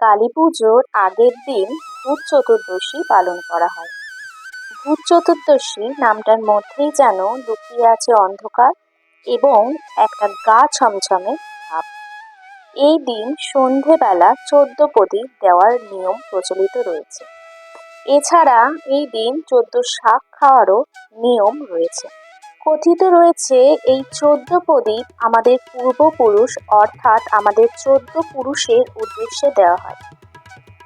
কালী পুজোর আগের দিন ভূত চতুর্দশী পালন করা হয়। ভূত চতুর্দশী নামটার মধ্যেই যেন লুকিয়ে আছে অন্ধকার এবং একটা গা ছমছমে ভাব। এই দিন সন্ধেবেলা চোদ্দ প্রদীপ দেওয়ার নিয়ম প্রচলিত রয়েছে। এছাড়া এই দিন চোদ্দ শাক খাওয়ারও নিয়ম রয়েছে। কথিত রয়েছে, এই চোদ্দ প্রদীপ আমাদের পূর্বপুরুষ অর্থাৎ আমাদের চোদ্দ পুরুষের উদ্দেশ্যে দেওয়া হয়।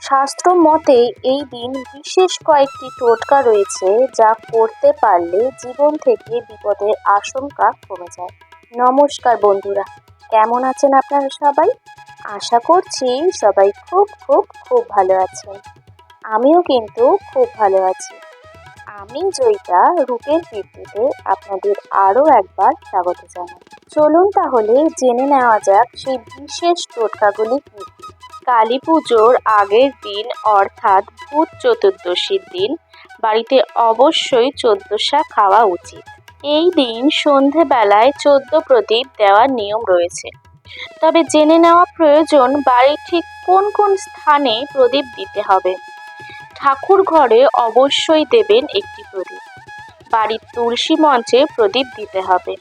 শাস্ত্র মতে এই দিন বিশেষ কয়েকটি টোটকা রয়েছে যা করতে পারলে জীবন থেকে বিপদের আশঙ্কা কমে যায়। নমস্কার বন্ধুরা, কেমন আছেন আপনারা সবাই? আশা করছি সবাই খুব খুব খুব ভালো আছেন। আমিও কিন্তু খুব ভালো আছি। আমি জয়িতা রূপের কীর্তিতে আপনাদের আরও একবার স্বাগত জানাই। চলুন তাহলে জেনে নেওয়া যাক সেই বিশেষ টোটকাগুলি কী। কালী পুজোর আগের দিন অর্থাৎ ভূত চতুর্দশীর দিন বাড়িতে অবশ্যই চোদ্দশা খাওয়া উচিত। এই দিন সন্ধেবেলায় চোদ্দ প্রদীপ দেওয়ার নিয়ম রয়েছে। তবে জেনে নেওয়া প্রয়োজন বাড়ির ঠিক কোন কোন স্থানে প্রদীপ দিতে হবে। ঠাকুর ঘরে অবশ্যই দেবেন একটি প্রদীপ। বাড়ির তুলসী মঞ্চে প্রদীপ দিতে হবে।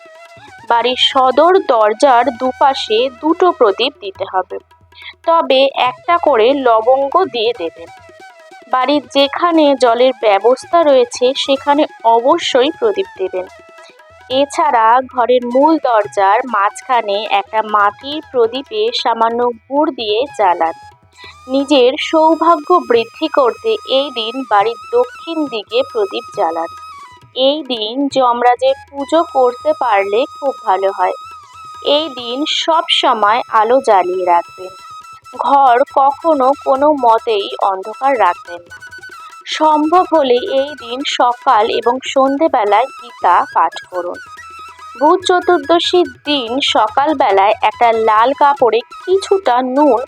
বাড়ির সদর দরজার দুপাশে দুটো প্রদীপ দিতে হবে। তবে একটা করে লবঙ্গ দিয়ে দেবেন। বাড়ির যেখানে জলের ব্যবস্থা রয়েছে, সেখানে অবশ্যই প্রদীপ দেবেন। এছাড়া ঘরের মূল দরজার মাঝখানে একটা মাটির প্রদীপে সামান্য গুড় দিয়ে জ্বালান। নিজের সৌভাগ্য বৃদ্ধি করতে এই দিন বাড়ির দক্ষিণ দিকে প্রদীপ জ্বালান। এই দিন যমরাজের পুজো করতে পারলে খুব ভালো হয়। এই দিন সব সময় আলো জ্বালিয়ে রাখবেন। ঘর কখনো কোনো মতেই অন্ধকার রাখবেন না। সম্ভব হলে এই দিন সকাল এবং সন্ধেবেলায় গীতা পাঠ করুন। ভূত চতুর্দশীর দিন সকালবেলায় একটা লাল কাপড়ে কিছুটা নুন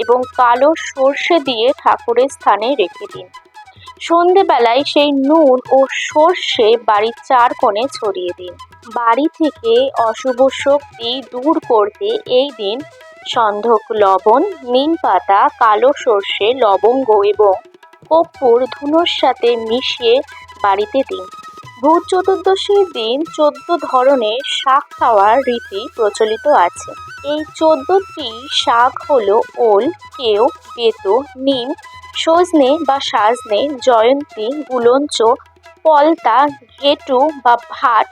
এবং কালো সর্ষে দিয়ে ঠাকুরের স্থানে রেখে দিন। সন্ধেবেলায় সেই নুন ও সর্ষে বাড়ির চার কোণে ছড়িয়ে দিন। বাড়ি থেকে অশুভ শক্তি দূর করতে এই দিন সন্ধক লবণ, নিম পাতা, কালো সর্ষে, লবঙ্গ এবং কর্পূর ধুনোর সাথে মিশিয়ে বাড়িতে দিন। ভূত চতুর্দশীর দিন চোদ্দ ধরনের শাক খাওয়ার রীতি প্রচলিত আছে। এই চোদ্দটি শাক হলো ওল, কেউ বেতো নিম, সজনে বা সাজনে, জয়ন্তী গুলঞ্চ পলতা, ঘেটু বা ভাট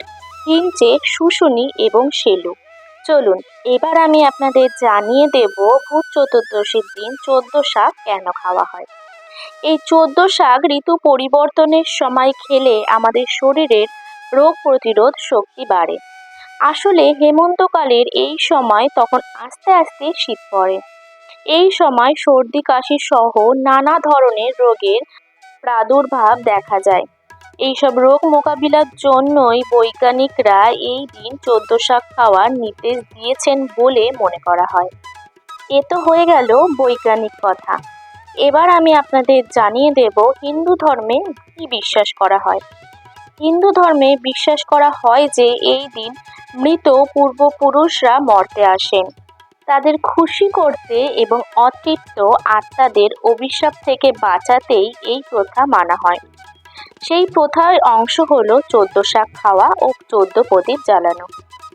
হিঞ্চে শুশুনি এবং সেলু। চলুন, এবার আমি আপনাদের জানিয়ে দেব ভূত চতুর্দশীর দিন চোদ্দ শাক কেন খাওয়া হয়। এই চোদ্দ শাক ঋতু পরিবর্তনের সময় খেলে আমাদের শরীরের রোগ প্রতিরোধ শক্তি বাড়ে। আসলে হেমন্তকালের এই সময় তখন আস্তে আস্তে শীত পড়ে। এই সময় সর্দি, কাশি সহ নানা ধরনের রোগের প্রাদুর্ভাব দেখা যায়। এইসব রোগ মোকাবিলার জন্যই বৈজ্ঞানিকরা এই দিন চোদ্দ শাক খাওয়ার নির্দেশ দিয়েছেন বলে মনে করা হয়। এ তো হয়ে গেল বৈজ্ঞানিক কথা। এবার আমি আপনাদের জানিয়ে দেব হিন্দু ধর্মে কি বিশ্বাস করা হয়। হিন্দু ধর্মে বিশ্বাস করা হয় যে এই দিন মৃত পূর্বপুরুষরা মর্তে আসেন। তাদের খুশি করতে এবং অতৃপ্ত আত্মাদের অভিশাপ থেকে বাঁচাতেই এই প্রথা মানা হয়। সেই প্রথার অংশ হলো চোদ্দ শাক খাওয়া ও চোদ্দ প্রদীপ জ্বালানো।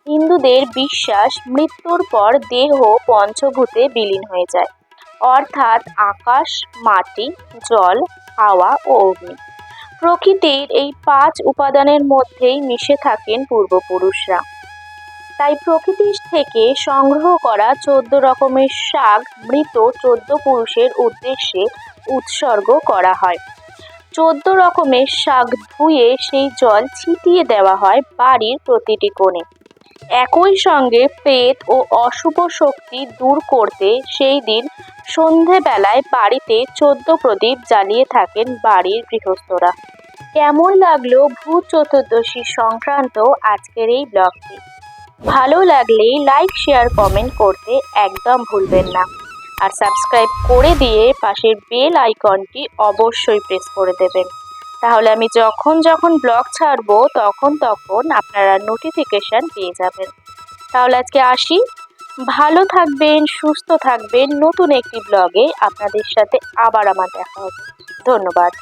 হিন্দুদের বিশ্বাস মৃত্যুর পর দেহ পঞ্চভূতে বিলীন হয়ে যায়। অর্থাৎ আকাশ, মাটি, জল, হাওয়া ও অগ্নি। প্রকৃতির এই পাঁচ উপাদানের মধ্যেই মিশে থাকেন পূর্বপুরুষরা। তাই প্রকৃতি থেকে সংগ্রহ করা চোদ্দ রকমের শাক মৃত চোদ্দ পুরুষের উদ্দেশ্যে উৎসর্গ করা হয়। চোদ্দ রকমের শাক ধুয়ে সেই জল ছিটিয়ে দেওয়া হয় বাড়ির প্রতিটি কোণে। একই সঙ্গে প্রেত ও অশুভ শক্তি দূর করতে সেই দিন সন্ধেবেলায় বাড়িতে চোদ্দ প্রদীপ জ্বালিয়ে থাকেন বাড়ির গৃহস্থরা। কেমন লাগল ভূত চতুর্দশী সংক্রান্ত আজকের এই ব্লগটি? ভালো লাগলে লাইক, শেয়ার, কমেন্ট করতে একদম ভুলবেন না। আর সাবস্ক্রাইব করে দিয়ে পাশের বেল আইকনটি অবশ্যই প্রেস করে দেবেন। তাহলে আমি যখন যখন ব্লগ ছাড়বো, তখন তখন আপনারা নোটিফিকেশান পেয়ে যাবেন। তাহলে আজকে আসি। ভালো থাকবেন, সুস্থ থাকবেন। নতুন একটি ব্লগে আপনাদের সাথে আবার আমার দেখা হবে। ধন্যবাদ।